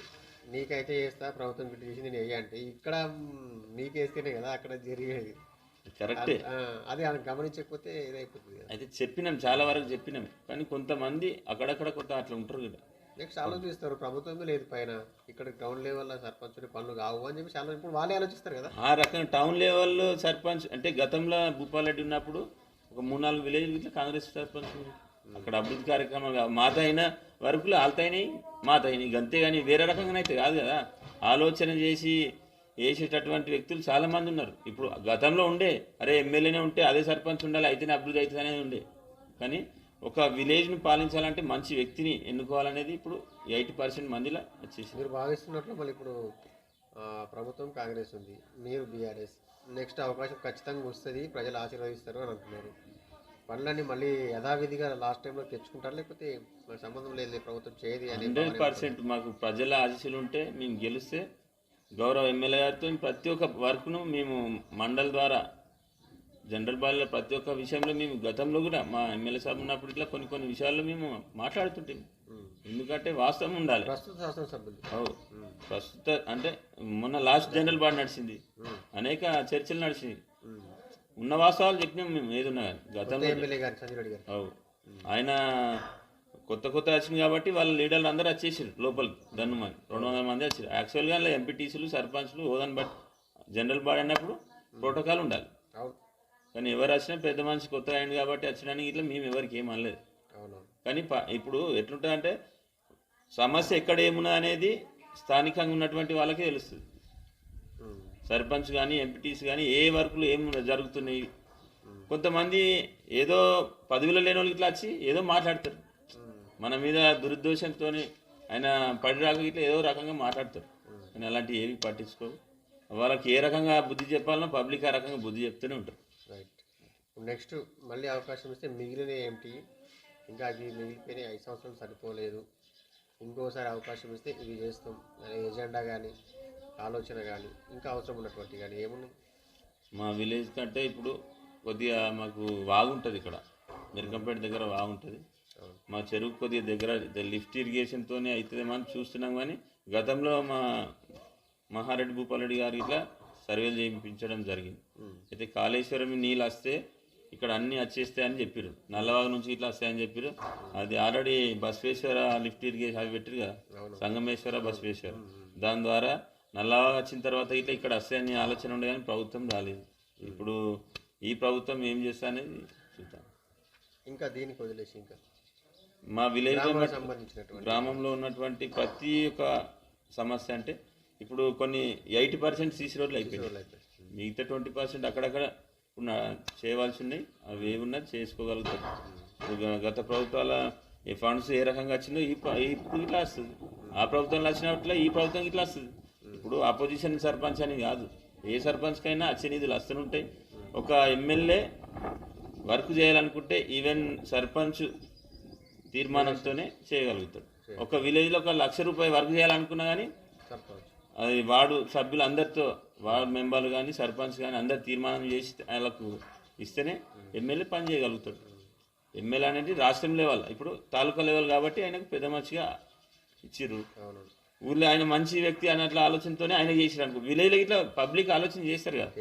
నీకైతే చేస్తా ప్రభుత్వం చేసి నేను వెయ్యి అంటే ఇక్కడ నీకేస్తేనే కదా అక్కడ జరిగేది. కరెక్టే అది గమనించకపోతే ఇదైపోతుంది అయితే చెప్పినాం చాలా వరకు చెప్పినాం. కానీ కొంతమంది అక్కడక్కడ కొంత అట్లా ఉంటారు కదా. నెక్స్ట్ ఆలోచిస్తారు. ప్రభుత్వమే లేదు పైన. ఇక్కడ టౌన్ లెవెల్ సర్పంచ్ పనులు కావు అని చెప్పి చాలా ఇప్పుడు వాళ్ళే ఆలోచిస్తారు కదా. ఆ రకంగా టౌన్ లెవెల్లో సర్పంచ్ అంటే గతంలో భూపాలరెడ్డి ఉన్నప్పుడు ఒక మూడు నాలుగు విలేజ్ ఇట్లా కాంగ్రెస్ సర్పంచ్ అక్కడ అభివృద్ధి కార్యక్రమాలు కావు. మాత అయిన వరకులు ఆల్తాయినాయి మాత అయినాయి అంతేగాని వేరే రకంగా అయితే కాదు కదా. ఆలోచన చేసి వేసేటటువంటి వ్యక్తులు చాలామంది ఉన్నారు. ఇప్పుడు గతంలో ఉండే అరే ఎమ్మెల్యేనే ఉంటే అదే సర్పంచ్ ఉండాలి అయితేనే అభివృద్ధి అవుతుంది అనేది ఉండే. కానీ ఒక విలేజ్ని పాలించాలంటే మంచి వ్యక్తిని ఎన్నుకోవాలనేది ఇప్పుడు ఎయిటీ పర్సెంట్ మందిలో వచ్చేసింది. మీరు భావిస్తున్నట్లు మళ్ళీ ఇప్పుడు ప్రభుత్వం కాంగ్రెస్ ఉంది. మీరు బీఆర్ఎస్. నెక్స్ట్ అవకాశం ఖచ్చితంగా వస్తుంది. ప్రజలు ఆశీర్వదిస్తారు అని అంటున్నారు. పనులన్నీ మళ్ళీ యథావిధిగా లాస్ట్ టైంలో తెచ్చుకుంటారు? లేకపోతే సంబంధం లేదు. ప్రభుత్వం చేయదు అని హండ్రెడ్ పర్సెంట్ మాకు ప్రజల ఆశీస్సులు ఉంటే మేము గెలిస్తే గౌరవ ఎమ్మెల్యే గారితో ప్రతి ఒక్క వర్క్ను మేము మండల్ ద్వారా జనరల్ బాడీలో ప్రతి ఒక్క విషయంలో మేము గతంలో కూడా మా ఎమ్మెల్యే సాబ్ ఉన్నప్పుడు ఇట్లా కొన్ని కొన్ని విషయాల్లో మేము మాట్లాడుతుంటాం ఎందుకంటే వాస్తవం ఉండాలి. ప్రస్తుత శాసనసభ్యులు. ప్రస్తుత అంటే మొన్న లాస్ట్ జనరల్ బాడీ నడిచింది. అనేక చర్చలు నడిచింది. ఉన్న వాస్తవాలు చెప్పినాం మేము ఏదున్నా కానీ. గతంలో అవు ఆయన కొత్త కొత్త వచ్చింది కాబట్టి వాళ్ళ లీడర్లు అందరూ వచ్చేసారు లోపలికి దన్ను మంది రెండు వందల మంది వచ్చారు యాక్చువల్గా ఎంపీటీసీలు సర్పంచ్లు హోదాని బట్టి జనరల్ బాడీ అన్నప్పుడు ప్రోటోకాల్ ఉండాలి. కానీ ఎవరు వచ్చినా పెద్ద మనిషి కొత్తగా అయింది కాబట్టి వచ్చడానికి ఇట్లా మేము ఎవరికి ఏం అనలేదు. కానీ ఇప్పుడు ఎట్లుంటుందంటే సమస్య ఎక్కడ ఏమున్నా అనేది స్థానికంగా ఉన్నటువంటి వాళ్ళకే తెలుస్తుంది. సర్పంచ్ కానీ ఎంపీటీస్ కానీ ఏ వర్కులు ఏం జరుగుతున్నాయి. కొంతమంది ఏదో పదవిలో లేని వాళ్ళకి ఇట్లా వచ్చి ఏదో మాట్లాడతారు. మన మీద దురుద్దేశంతో ఆయన పడి రాక ఇట్లా ఏదో రకంగా మాట్లాడతారు. కానీ అలాంటివి ఏవి పట్టించుకోవు. వాళ్ళకి ఏ రకంగా బుద్ధి చెప్పాలనో పబ్లిక్ ఆ రకంగా బుద్ధి చెప్తూనే ఉంటారు. నెక్స్ట్ మళ్ళీ అవకాశం ఇస్తే మిగిలిన ఏంటి ఇంకా అవి మిగిలిపోయిన ఐదు సంవత్సరాలు సరిపోలేదు. ఇంకోసారి అవకాశం ఇస్తే ఇవి చేస్తాం. అనే ఎజెండా కానీ ఆలోచన కానీ ఇంకా అవసరం ఉన్నటువంటి కానీ ఏమున్నాయి? మా విలేజ్ కంటే ఇప్పుడు కొద్దిగా మాకు వాగు ఉంటుంది ఇక్కడ. మిరకంపేట దగ్గర వాగు ఉంటుంది అవును. మా చెరువు కొద్దిగా దగ్గర లిఫ్ట్ ఇరిగేషన్తోనే అవుతుందేమో అని చూస్తున్నాం కానీ గతంలో మా మహారెడ్డి భూపాలరెడ్డి గారు ఇట్లా సర్వేలు చేయించడం జరిగింది. అయితే కాళేశ్వరం నీళ్ళు వస్తే ఇక్కడ అన్ని వచ్చేస్తాయి అని చెప్పారు నల్లవాగు నుంచి ఇట్లా వస్తాయని చెప్పారు అది ఆల్రెడీ బసవేశ్వర లిఫ్ట్ ఇరిగేషన్ అవి పెట్టారు కదా. సంగమేశ్వర బసవేశ్వర. దాని ద్వారా నల్లవాగు వచ్చిన తర్వాత ఇట్లా ఇక్కడ వస్తాయని ఆలోచన ఉండే కానీ ప్రభుత్వం రాలేదు. ఇప్పుడు ఈ ప్రభుత్వం ఏం చేస్తా అనేది చూద్దాం. ఇంకా దీనికి వదిలేసి ఇంకా. మా విలేజ్ గ్రామంలో ఉన్నటువంటి ప్రతి ఒక్క సమస్య అంటే ఇప్పుడు కొన్ని ఎయిటీ పర్సెంట్ సీసీ రోడ్లు అయిపోయినాయి. అయిపోయి. మిగతా ట్వంటీ పర్సెంట్ అక్కడక్కడ ఉన్న చేయవలసి ఉన్నాయి అవి ఏమున్నా చేసుకోగలుగుతారు గత ప్రభుత్వాల ఈ ఫండ్స్ ఏ రకంగా వచ్చిందో ఈ ఇప్పుడు ఇట్లా వస్తుంది. ఆ ప్రభుత్వంలో వచ్చినట్ల ఈ ప్రభుత్వం ఇట్లా వస్తుంది. ఇప్పుడు అపోజిషన్ సర్పంచ్ అని కాదు. ఏ సర్పంచ్కైనా వచ్చే నిధులు వస్తూనే ఉంటాయి. ఒక ఎమ్మెల్యే వర్క్ చేయాలనుకుంటే ఈవెన్ సర్పంచ్ తీర్మానంతోనే చేయగలుగుతాడు. ఒక విలేజ్లో ఒక లక్ష రూపాయలు వర్క్ చేయాలనుకున్నా కానీ అది వార్డు సభ్యులు అందరితో వార్డు మెంబర్లు కానీ సర్పంచ్ కానీ అందరు తీర్మానం చేసి వాళ్ళకు ఇస్తేనే ఎమ్మెల్యే పని చేయగలుగుతాడు. ఎమ్మెల్యే అనేది రాష్ట్రం లెవెల్. ఇప్పుడు తాలూకా లెవెల్ కాబట్టి ఆయనకు పెద్ద మంచిగా ఇచ్చిర్రు. ఊర్లో ఆయన మంచి వ్యక్తి అన్నట్ల ఆలోచనతోనే ఆయన చేసిరు అనుకో. విలేజ్లో ఇట్లా పబ్లిక్ ఆలోచన చేస్తారు కదా.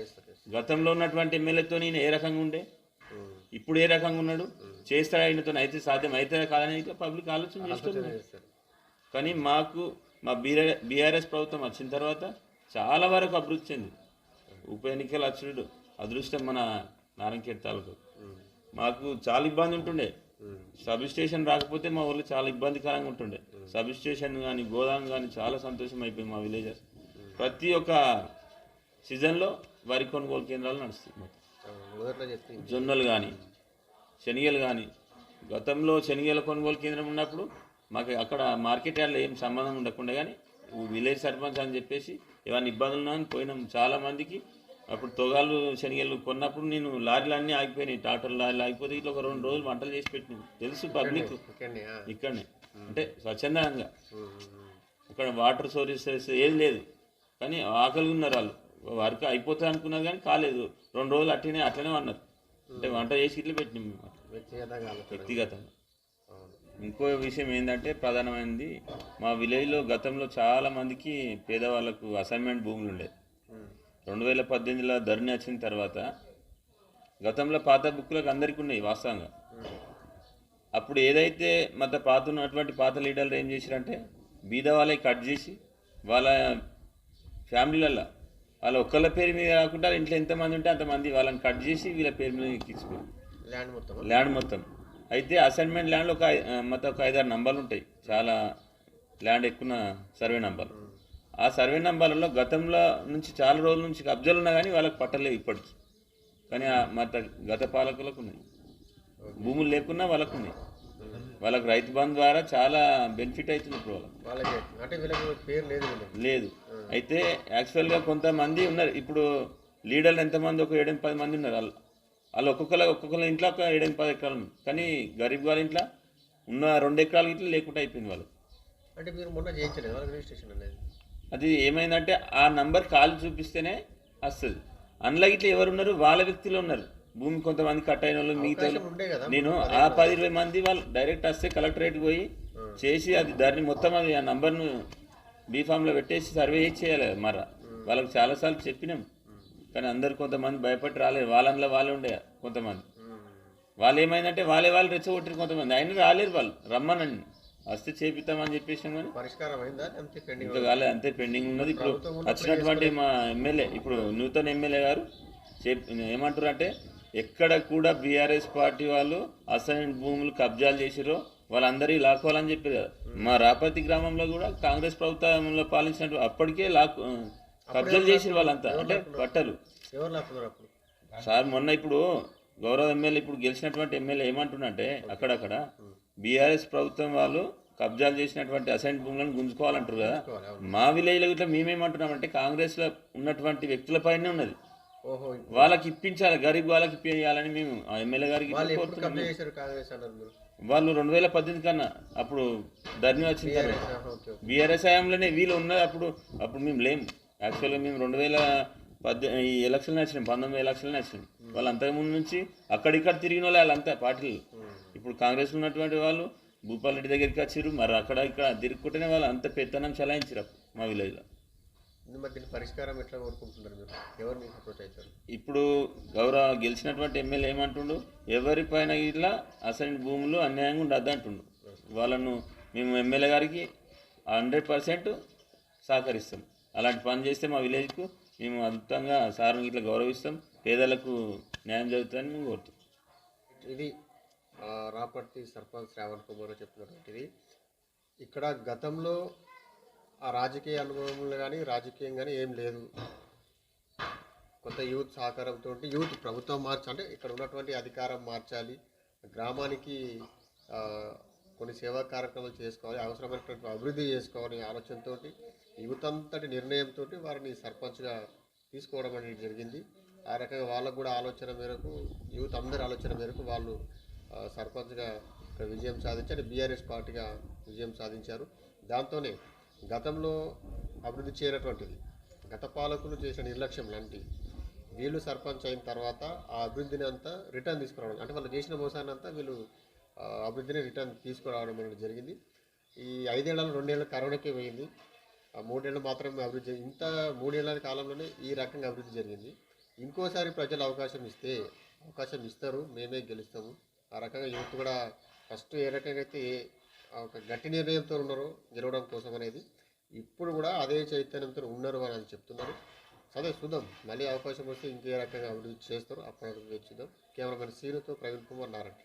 గతంలో ఉన్నటువంటి ఎమ్మెల్యేతో ఈయన ఏ రకంగా ఉండే. ఇప్పుడు ఏ రకంగా ఉన్నాడు? చేస్తాడా ఆయనతో అయితే సాధ్యం అవుతుందా కాదని ఇట్లా పబ్లిక్ ఆలోచన చేస్తున్నారు. చేస్తారు. కానీ మాకు మా బీఆర్ బీఆర్ఎస్ ప్రభుత్వం వచ్చిన తర్వాత చాలా వరకు అభివృద్ధి చెంది. ఉప ఎన్నికలు అచ్చుడు అదృష్టం మన నారాయణఖేడ్ తాలూకు. మాకు చాలా ఇబ్బంది ఉంటుండే. సబ్ స్టేషన్ రాకపోతే మా ఊళ్ళో చాలా ఇబ్బందికరంగా ఉంటుండే. సబ్ స్టేషన్ కానీ గోదాం కానీ చాలా సంతోషం అయిపోయింది మా విలేజెస్ ప్రతి ఒక్క సీజన్లో వరి కొనుగోలు కేంద్రాలు నడుస్తాయి మాకు. జొన్నలు కానీ శనగలు కానీ గతంలో శనగల కొనుగోలు కేంద్రం ఉన్నప్పుడు మాకు అక్కడ మార్కెట్ యార్డ్లో ఏం సంబంధం ఉండకుండా కానీ విలేజ్ సర్పంచ్ అని చెప్పేసి ఏమైనా ఇబ్బందులు ఉన్నాయని పోయినాం. చాలా మందికి అప్పుడు తొగాలు శనగలు కొన్నప్పుడు నేను లారీలు అన్నీ ఆగిపోయినాయి. టాటర్ లారీలు ఆగిపోతే ఇట్లా ఒక రెండు రోజులు వంటలు చేసి పెట్టినాం. తెలుసు పబ్లిక్. ఇక్కడనే అంటే స్వచ్ఛందంగా. అక్కడ వాటర్ సోర్సెస్ ఏది లేదు. కానీ ఆకలి ఉన్నారు వాళ్ళు. వర్క్ అయిపోతుంది అనుకున్నారు కానీ కాలేదు. రెండు రోజులు అట్లనే అట్లనే అన్నారు. అంటే వంట చేసి ఇట్లా పెట్టినాం వ్యక్తిగతంగా. ఇంకో విషయం ఏంటంటే ప్రధానమైనది మా విలేజ్లో గతంలో చాలా మందికి పేదవాళ్ళకు అసైన్మెంట్ భూములు ఉమ్. రెండు వేల పద్దెనిమిదిలో ధరణి వచ్చిన తర్వాత గతంలో పాత బుక్కులకు అందరికీ ఉన్నాయి వాస్తవంగా. అప్పుడు ఏదైతే మత పాత ఉన్నటువంటి పాత లీడర్లు ఏం చేశారంటే బీద వాళ్ళకి కట్ చేసి వాళ్ళ ఫ్యామిలీలలో వాళ్ళ ఒక్కళ్ళ పేరు మీద కాకుండా ఇంట్లో ఎంతమంది ఉంటే అంతమంది వాళ్ళని కట్ చేసి వీళ్ళ పేరు మీద ఎక్కించుకోరు ల్యాండ్ మొత్తం ల్యాండ్ మొత్తం అయితే అసైన్మెంట్ ల్యాండ్లో ఒక మొత్తం ఒక ఐదారు నంబర్లు ఉంటాయి. చాలా ల్యాండ్ ఎక్కువ సర్వే నంబర్లు ఆ సర్వే నంబర్లలో గతంలో నుంచి చాలా రోజుల నుంచి కబ్జాలు ఉన్నా కానీ వాళ్ళకి పట్టలేవు ఇప్పటికి. కానీ మత గత పాలకులకు ఉన్నాయి. భూములు లేకున్నా వాళ్ళకు ఉన్నాయి. వాళ్ళకి రైతు బంధు ద్వారా చాలా బెనిఫిట్ అవుతుంది ఇప్పుడు వీళ్ళకి. లేదు అయితే యాక్చువల్గా కొంతమంది ఉన్నారు. ఇప్పుడు లీడర్లు ఎంతమంది? ఒక ఏడెనిమిది పది మంది ఉన్నారు. వాళ్ళు వాళ్ళు ఒక్కొక్కరు ఒక్కొక్కరి ఇంట్లో ఒక ఏడెనిమిది పది ఎకరాలు ఉంది. కానీ గరీబ్ వాళ్ళ ఇంట్లో ఉన్న రెండు ఎకరాలు ఇట్లా లేకుండా అయిపోయింది వాళ్ళు అంటే మీరు మొన్న చేయించలేదు వాళ్ళకి రిజిస్ట్రేషన్ అనేది? అది ఏమైందంటే ఆ నంబర్ కాల్ చూపిస్తేనే వస్తుంది. అందులో ఇట్లా ఎవరు ఉన్నారు? వాళ్ళ వ్యక్తులు ఉన్నారు. భూమి కొంతమంది కట్ అయిన వాళ్ళు మిగతా వాళ్ళు- నేను ఆ పది ఇరవై మంది వాళ్ళు డైరెక్ట్ వస్తే కలెక్టరేట్కి పోయి చేసి అది దాన్ని మొత్తం అది ఆ నంబర్ను బీఫామ్లో పెట్టేసి సర్వే చేయాలి మర. వాళ్ళకి చాలాసార్లు చెప్పినాం. కానీ అందరు కొంతమంది భయపడి రాలేరు వాళ్ళంలో వాళ్ళే ఉండే కొంతమంది. వాళ్ళు ఏమైందంటే వాళ్ళే వాళ్ళు రెచ్చగొట్టారు కొంతమంది. అయినా రాలేరు వాళ్ళు. రమ్మనండి. వస్తే చేపిస్తామని చెప్పేసాం కానీ పరిష్కారం కాలేదు అంతే పెండింగ్ ఉన్నది? ఇప్పుడు వచ్చినటువంటి మా ఎమ్మెల్యే ఇప్పుడు నూతన ఎమ్మెల్యే గారు ఏమంటారు అంటే ఎక్కడ కూడా బీఆర్ఎస్ పార్టీ వాళ్ళు అసైన్ భూములు కబ్జాలు చేసిరో వాళ్ళందరి లాక్కోవాలని చెప్పారు కదా. మా రాపతి గ్రామంలో కూడా కాంగ్రెస్ ప్రభుత్వంలో పాలించినట్టు అప్పటికే లాక్ కబ్జాలు చేసిరు వాళ్ళంతా అంటే పట్టరు. ఎవరు లాక్కున్నారు అప్పుడు? సార్ మొన్న ఇప్పుడు గౌరవ ఎమ్మెల్యే ఇప్పుడు గెలిచినటువంటి ఎమ్మెల్యే ఏమంటున్నంటే అక్కడక్కడ బీఆర్ఎస్ ప్రభుత్వం వాళ్ళు కబ్జాలు చేసినటువంటి అసైన్ భూములను గుంజుకోవాలంటారు కదా. మా విలేజ్లో ఇట్లా మేమేమంటున్నామంటే కాంగ్రెస్లో ఉన్నటువంటి వ్యక్తులపైనే ఉన్నది. ఓహో. వాళ్ళకి ఇప్పించాలి గరీబ్ వాళ్ళకి ఇప్పించాలని మేము ఎమ్మెల్యే గారికి వాళ్ళు రెండు వేల పద్దెనిమిది కన్నా అప్పుడు ధర్ని ఓకే. బీఆర్ఎస్ హయాంలోనే వీళ్ళు ఉన్నది అప్పుడు అప్పుడు మేము లేము. యాక్చువల్గా మేము రెండు వేల పద్దె ఈ ఎలక్షన్లు నచ్చినాం పంతొమ్మిది ఎలక్షన్లు నచ్చినాం వాళ్ళు అంతకుముందు నుంచి అక్కడిక్కడ తిరిగిన వాళ్ళు వాళ్ళంతా పార్టీలు. ఇప్పుడు కాంగ్రెస్ ఉన్నటువంటి వాళ్ళు భూపాల్ రెడ్డి దగ్గరికి వచ్చారు మరి అక్కడ ఇక్కడ తిరుగుకుంటేనే వాళ్ళు అంత పెత్తనం చలాయించారు అప్పుడు మా విలేజ్లో. పరిష్కారం ఎట్లా కోరుకుంటున్నారు మీరు? ఎవరిని అప్రోచ్ అవుతారు? ఇప్పుడు గౌరవ గెలిచినటువంటి ఎమ్మెల్యే ఏమంటుండు ఎవరిపైన ఇట్లా అసలు భూములు అన్యాయంగా ఉండద్దు అంటుండు. వాళ్ళను మేము ఎమ్మెల్యే గారికి హండ్రెడ్ పర్సెంట్ సహకరిస్తాం. అలాంటి పని చేస్తే మా విలేజ్కు మేము అద్భుతంగా సార్ని ఇట్లా గౌరవిస్తాం. పేదలకు న్యాయం జరుగుతుందని మేము కోరుతాం. ఇది రాపర్తి సర్పంచ్ శ్రావణ్ కుమార్ చెప్తున్నటువంటిది ఇక్కడ గతంలో ఆ రాజకీయ అనుభవంలో కానీ రాజకీయం కానీ ఏం లేదు. కొత్త యూత్ సహకారంతో యూత్ ప్రభుత్వం మార్చాలి అంటే ఇక్కడ ఉన్నటువంటి అధికారం మార్చాలి. గ్రామానికి కొన్ని సేవా కార్యక్రమాలు చేసుకోవాలి అవసరమైనటువంటి అభివృద్ధి చేసుకోవాలని ఆలోచనతో యువతంతటి నిర్ణయంతో వారిని సర్పంచ్గా తీసుకోవడం అనేది జరిగింది. ఆ రకంగా వాళ్ళకు కూడా ఆలోచన మేరకు యూత్ అందరి ఆలోచన మేరకు వాళ్ళు సర్పంచ్గా ఇక్కడ విజయం సాధించారు బీఆర్ఎస్ పార్టీగా విజయం సాధించారు. దాంతోనే గతంలో అభివృద్ధి చేయనటువంటిది గత పాలకులు చేసిన నిర్లక్ష్యం లాంటి వీళ్ళు సర్పంచ్ అయిన తర్వాత ఆ అభివృద్ధిని అంతా రిటర్న్ తీసుకురావడం అంటే వాళ్ళు చేసిన మోసాన్ని అంతా వీళ్ళు అభివృద్ధిని రిటర్న్ తీసుకురావడం అనేది జరిగింది. ఈ ఐదేళ్ళలో రెండేళ్ళు కరోనాకే పోయింది. ఆ మూడేళ్ళు మాత్రమే అభివృద్ధి ఇంత మూడేళ్ళ కాలంలోనే ఈ రకంగా అభివృద్ధి జరిగింది. ఇంకోసారి ప్రజలు అవకాశం ఇస్తే అవకాశం ఇస్తారు మేమే గెలుస్తాము. ఆ రకంగా యువత కూడా ఫస్ట్ ఏ రకంగా అయితే ఒక గట్టి నిర్ణయంతో ఉన్నారో గెలవడం కోసం అనేది ఇప్పుడు కూడా అదే చైతన్యంతో ఉన్నారు అని చెప్తున్నారు. సరే చూద్దాం. మళ్ళీ అవకాశం వస్తే ఇంకే రకంగా అభివృద్ధి చేస్తారు. అప్పటి వరకు వేచి చూద్దాం. కెమెరామెన్ సీనుతో ప్రవీణ్ కుమార్ నారాయణ.